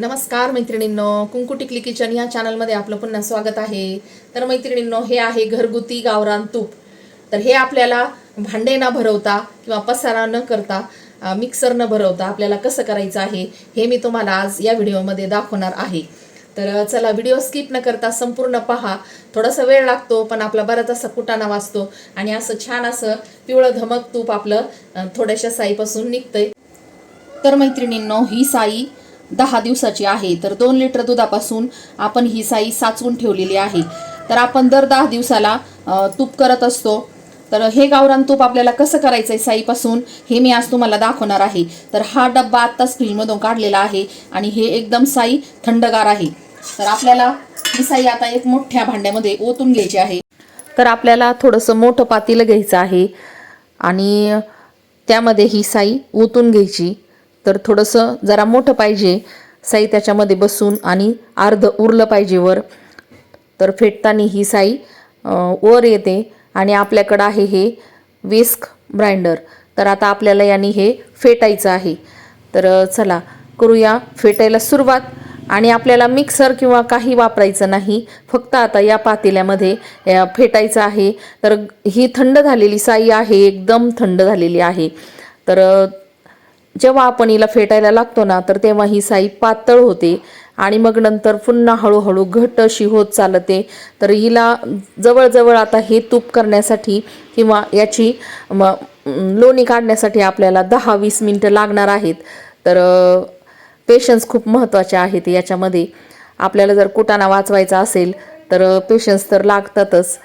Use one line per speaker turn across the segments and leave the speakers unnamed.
नमस्कार मैत्रिणींनो कुंकू टिकली किचन या चॅनलमध्ये आपलं पुन्हा स्वागत आहे. तर मैत्रिणींनो हे आहे घरगुती गावरान तूप. तर हे आपल्याला भांडे न भरवता किंवा पसारा न करता मिक्सर न भरवता आपल्याला कसं करायचं आहे हे मी तुम्हाला आज या व्हिडिओमध्ये दाखवणार आहे. तर चला व्हिडिओ स्किप न करता संपूर्ण पहा. थोडासा वेळ लागतो पण आपला बराच असा कुटाणा वाचतो आणि असं छान असं पिवळं धमक तूप आपलं थोड्याशा साईपासून निघतंय. तर मैत्रिणींनो ही साई दहा दिवसाची आहे तर दोन लिटर दुधापासून आपण ही साई साचवून ठेवलेली आहे. तर आपण दर दहा दिवसाला तूप करत असतो. तर हे गावरान तूप आपल्याला कसं करायचं आहे साईपासून हे मी आज तुम्हाला दाखवणार आहे. तर हा डब्बा आत्ताच फ्रीजमधून काढलेला आहे आणि हे एकदम साई थंडगार आहे. तर आपल्याला ही साई आता एक मोठ्या भांड्यामध्ये ओतून घ्यायची आहे. तर आपल्याला थोडंसं मोठं पातेलं घ्यायचं आहे आणि त्यामध्ये ही साई ओतून घ्यायची. तर थोडंसं जरा मोठं पाहिजे. साई त्याच्यामध्ये बसून आणि अर्ध उरलं पाहिजे वर. तर फेटताना ही साई वर येते आणि आपल्याकडं आहे हे वेस्क ब्राइंडर. तर आता आपल्याला याने हे फेटायचं आहे. तर चला करूया फेटायला सुरुवात. आणि आपल्याला मिक्सर किंवा काही वापरायचं नाही. फक्त आता या पातेल्यामध्ये फेटायचं आहे. तर ही थंड झालेली साई आहे एकदम थंड झालेली आहे. तर जेव्हा आपण हिला फेटायला लागतो ना तर तेव्हा ही साई पातळ होते आणि मग नंतर पुन्हा हळूहळू घट अशी होत चालते. तर हिला जवळजवळ आता हे तूप करण्यासाठी किंवा याची म लोणी काढण्यासाठी आपल्याला दहा वीस मिनटं लागणार आहेत. तर पेशन्स खूप महत्त्वाचे आहेत याच्यामध्ये. आपल्याला जर कुटाणा वाचवायचा असेल तर पेशन्स तर लागतातच.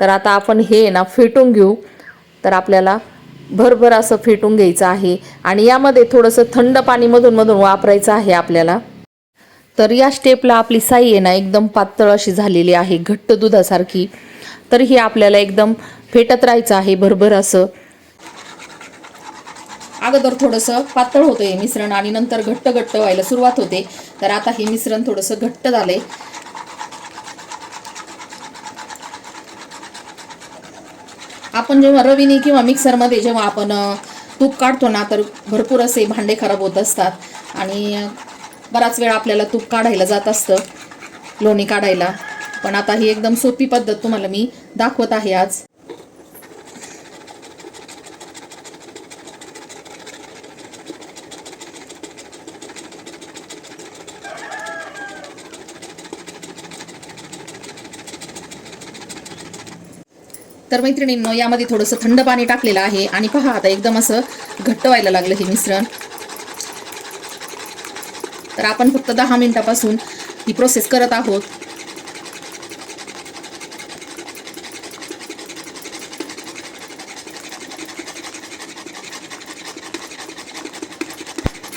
तर आता आपण हे ना फेटून घेऊ. तर आपल्याला भरभर असं फेटून घ्यायचं आहे आणि यामध्ये थोडंसं थंड पाणी मधून मधून वापरायचं आहे आपल्याला. तर या स्टेपला आपली साई आहे ना एकदम पातळ अशी झालेली आहे घट्ट दुधासारखी. तर ही आपल्याला एकदम फेटत राहायचं आहे भरभर असं. अगोदर थोडंसं पातळ होतं हे मिश्रण आणि नंतर घट्ट घट्ट व्हायला सुरुवात होते. तर आता हे मिश्रण थोडंसं घट्ट झालंय. आपण जेव्हा रवीने किंवा मिक्सरमध्ये जेव्हा आपण तूप काढतो ना तर भरपूर असे भांडे खराब होत असतात. आणि बराच वेळ आपल्याला तूप काढायला जात असतं लोणी काढायला. पण आता ही एकदम सोपी पद्धत तुम्हाला मी दाखवत आहे आज. तर मैत्रिणींनो यामध्ये थोडंसं थंड पाणी टाकलेलं आहे. आणि पहा आता एकदम असं घट्ट व्हायला लागलं हे मिश्रण. तर आपण फक्त दहा मिनिटापासून ही प्रोसेस करत आहोत.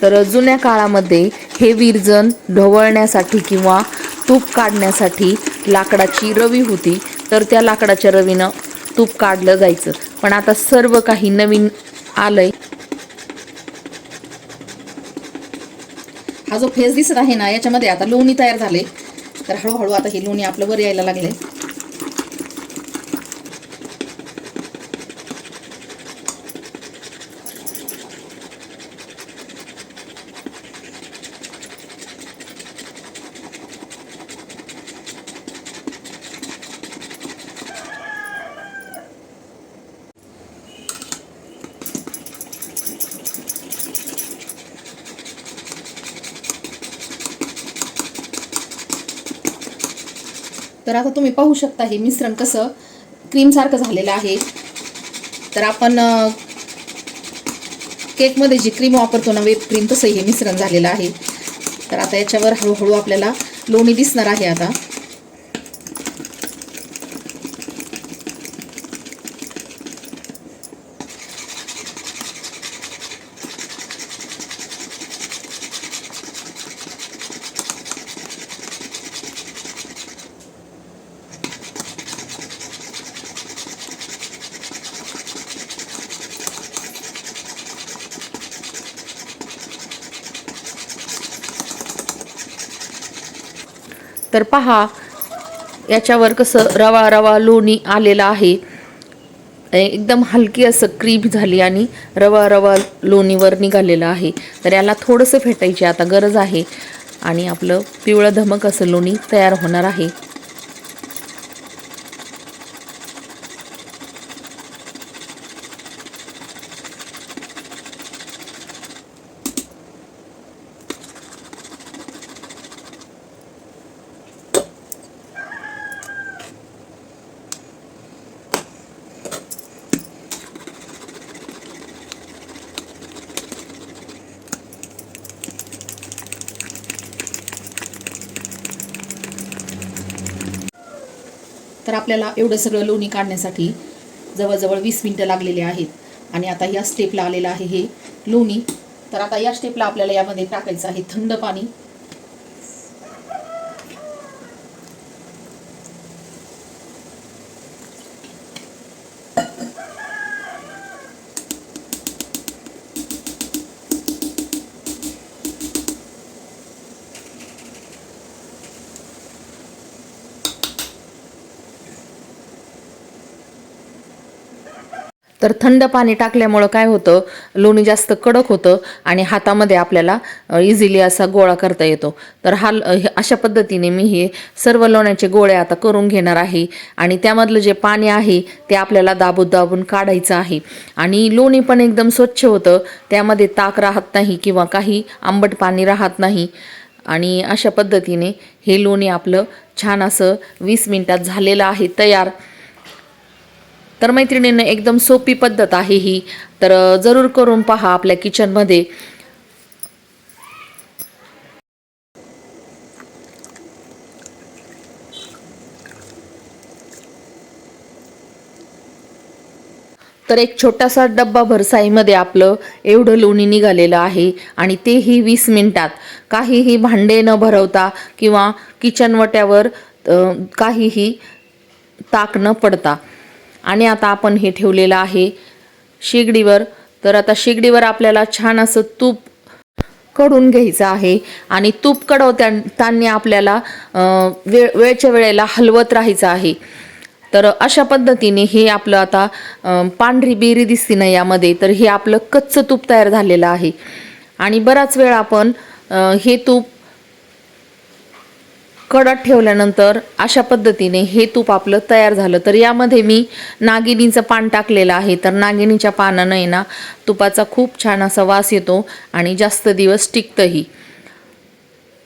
तर जुन्या काळामध्ये हे विरजन ढवळण्यासाठी किंवा तूप काढण्यासाठी लाकडाची रवी होती. तर त्या लाकडाच्या रवीनं तूप काढलं जायचं. पण आता सर्व काही नवीन आलंय. हा जो फेस दिसत आहे ना याच्यामध्ये आता लोणी तयार झाले. तर हळूहळू आता हे लोणी आपलं वर यायला लागले तर आता तुम्ही पाहू शकता हे मिश्रण कसं क्रीमसारखं झालेलं आहे. तर आपण केकमध्ये जी क्रीम वापरतो ना वेब क्रीम तसं हे मिश्रण झालेलं आहे. तर आता याच्यावर हळूहळू आपल्याला लोणी दिसणार आहे आता. तर पहा याच्यावर कसं रवा रवा लोणी आलेलं आहे. एकदम हलकी असं क्रीप झाली आणि रवा रवा लोणीवर निघालेलं आहे. तर याला थोडंसं फेटायची आता गरज आहे. आणि आपलं पिवळं धमक असं लोणी तयार होणार आहे. तर आपल्याला एवढं सगळं लोणी काढण्यासाठी जवळजवळ वीस मिनटं लागलेले आहेत. आणि आता या स्टेपला आलेलं आहे हे लोणी. तर आता या स्टेपला आपल्याला यामध्ये टाकायचं आहे थंड पाणी. तर थंड पाणी टाकल्यामुळं काय होतं? लोणी जास्त कडक होतं आणि हातामध्ये आपल्याला इझिली असा गोळा करता येतो. तर हा हे- अशा पद्धतीने मी हे सर्व लोण्याचे गोळे आता करून घेणार आहे. आणि त्यामधलं जे पाणी आहे ते आपल्याला दाबून दाबून काढायचं आहे. आणि लोणी पण एकदम स्वच्छ होतं. त्यामध्ये ताक राहत नाही किंवा काही आंबट पाणी राहत नाही. आणि अशा पद्धतीने हे लोणी आपलं छान असं वीस मिनटात झालेलं आहे तयार. तर मैत्रिणींना एकदम सोपी पद्धत आहे ही. तर जरूर करून पहा आपल्या किचनमध्ये तर एक छोटासा डब्बा भरसाईमध्ये आपलं एवढं लोणी निघालेलं आहे आणि तेही वीस मिनिटात. काहीही भांडे न भरवता किंवा किचनवट्यावर काहीही ताक न पडता. आणि आता आपण हे ठेवलेलं आहे शेगडीवर. तर आता शेगडीवर आपल्याला छान असं तूपकडून घ्यायचं आहे. आणि तूप कडवताना आपल्याला वेळ वेळच्या वेळेला हलवत राहायचं आहे. तर अशा पद्धतीने हे आपलं आता पांढरी बेरी दिसते ना यामध्ये तर हे आपलं कच्चं तूप तयार झालेलं आहे. आणि बराच वेळ आपण हे तूप कडत ठेवल्यानंतर अशा पद्धतीने हे तूप आपलं तयार झालं. तर यामध्ये मी नागिनीचं पान टाकलेलं आहे. तर नागिनीच्या पानानं आहे ना तुपाचा खूप छान असा वास येतो आणि जास्त दिवस टिकतंही.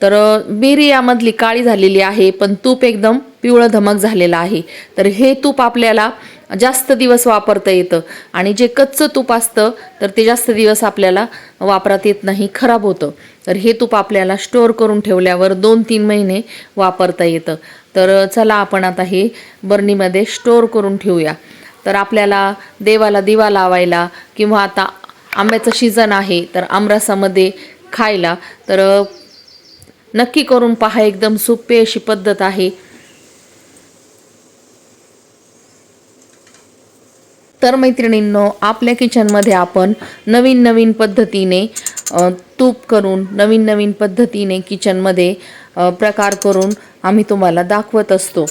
तर बेरी यामधली काळी झालेली आहे पण तूप एकदम पिवळं धमक झालेलं आहे. तर हे तूप आपल्याला जास्त दिवस वापरता येतं. आणि जे कच्चं तूप असतं तर ते जास्त दिवस आपल्याला वापरात येत नाही खराब होतं. तर हे तूप आपल्याला स्टोअर करून ठेवल्यावर दोन तीन महिने वापरता येतं. तर चला आपण आता हे बर्नीमध्ये स्टोअर करून ठेवूया. तर आपल्याला देवाला दिवा लावायला किंवा आता आंब्याचं सीझन आहे तर आमरसामध्ये खायला तर नक्की करून पहा एकदम सोपी अशी पद्धत आहे. तर मैत्रिणींनो आपल्या किचनमध्ये आपण नवीन नवीन पद्धतीने तूप करून नवीन नवीन पद्धतीने किचनमध्ये प्रकार करून आम्ही तुम्हाला दाखवत असतो.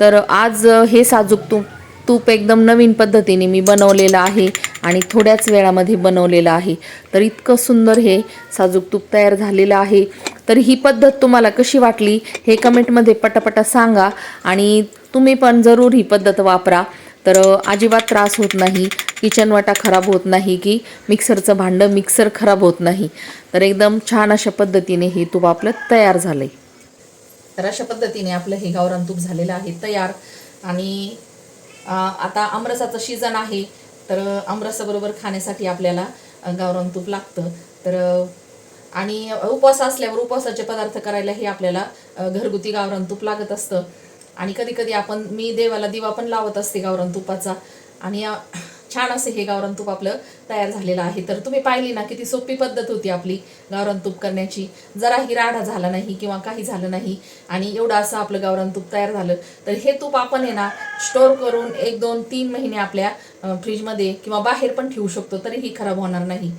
तर आज हे साजूक तूप तूप एकदम नवीन पद्धतीने मी बनवलेलं आहे आणि थोड्याच वेळामध्ये बनवलेलं आहे. तर इतकं सुंदर हे साजूक तूप तयार झालेलं आहे. तर ही पद्धत तुम्हाला कशी वाटली हे कमेंटमध्ये पटापटा सांगा आणि तुम्ही पण जरूर ही पद्धत वापरा. तर अजिबात त्रास होत नाही. किचन वाटा खराब होत नाही की मिक्सरचं भांडं मिक्सर खराब होत नाही. तर एकदम छान अशा पद्धतीने हे तूप आपलं तयार झालं आहे तर अशा पद्धतीने आपलं हे गावरान तूप झालेलं आहे तयार. आणि आता आमरसाचं सीझन आहे. तर आमरसाबरोबर खाण्यासाठी आपल्याला गावरान तूप लागतं. तर आणि उपवास असल्यावर उपवासाचे पदार्थ करायला हे आपल्याला घरगुती गावरान तूप लागत असतं. आणि कधी कधी आपण मी देवाला दिवा पण लावत असते गावरान तुपाचा. आणि छान असे हे गावरान तूप आपलं तयार झालेलं आहे. तर तुम्ही पाहिली ना किती सोपी पद्धत होती आपली गावरान तूप करण्याची. जराही राडा झाला नाही किंवा काही झालं नाही आणि एवढं असं आपलं गावरान तूप तयार झालं. तर हे तूप आपण आहे ना स्टोअर करून एक दोन तीन महिने आपल्या फ्रीजमध्ये किंवा बाहेर पण ठेवू शकतो. तरीही खराब होणार नाही.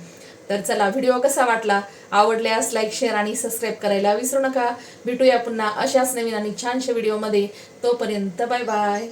तर चला व्हिडिओ कसा वाटला? आवडल्यास लाईक शेअर आणि सबस्क्राईब करायला विसरू नका. भेटूया पुन्हा अशाच नवीन आणि छानशा व्हिडिओमध्ये तोपर्यंत बाय बाय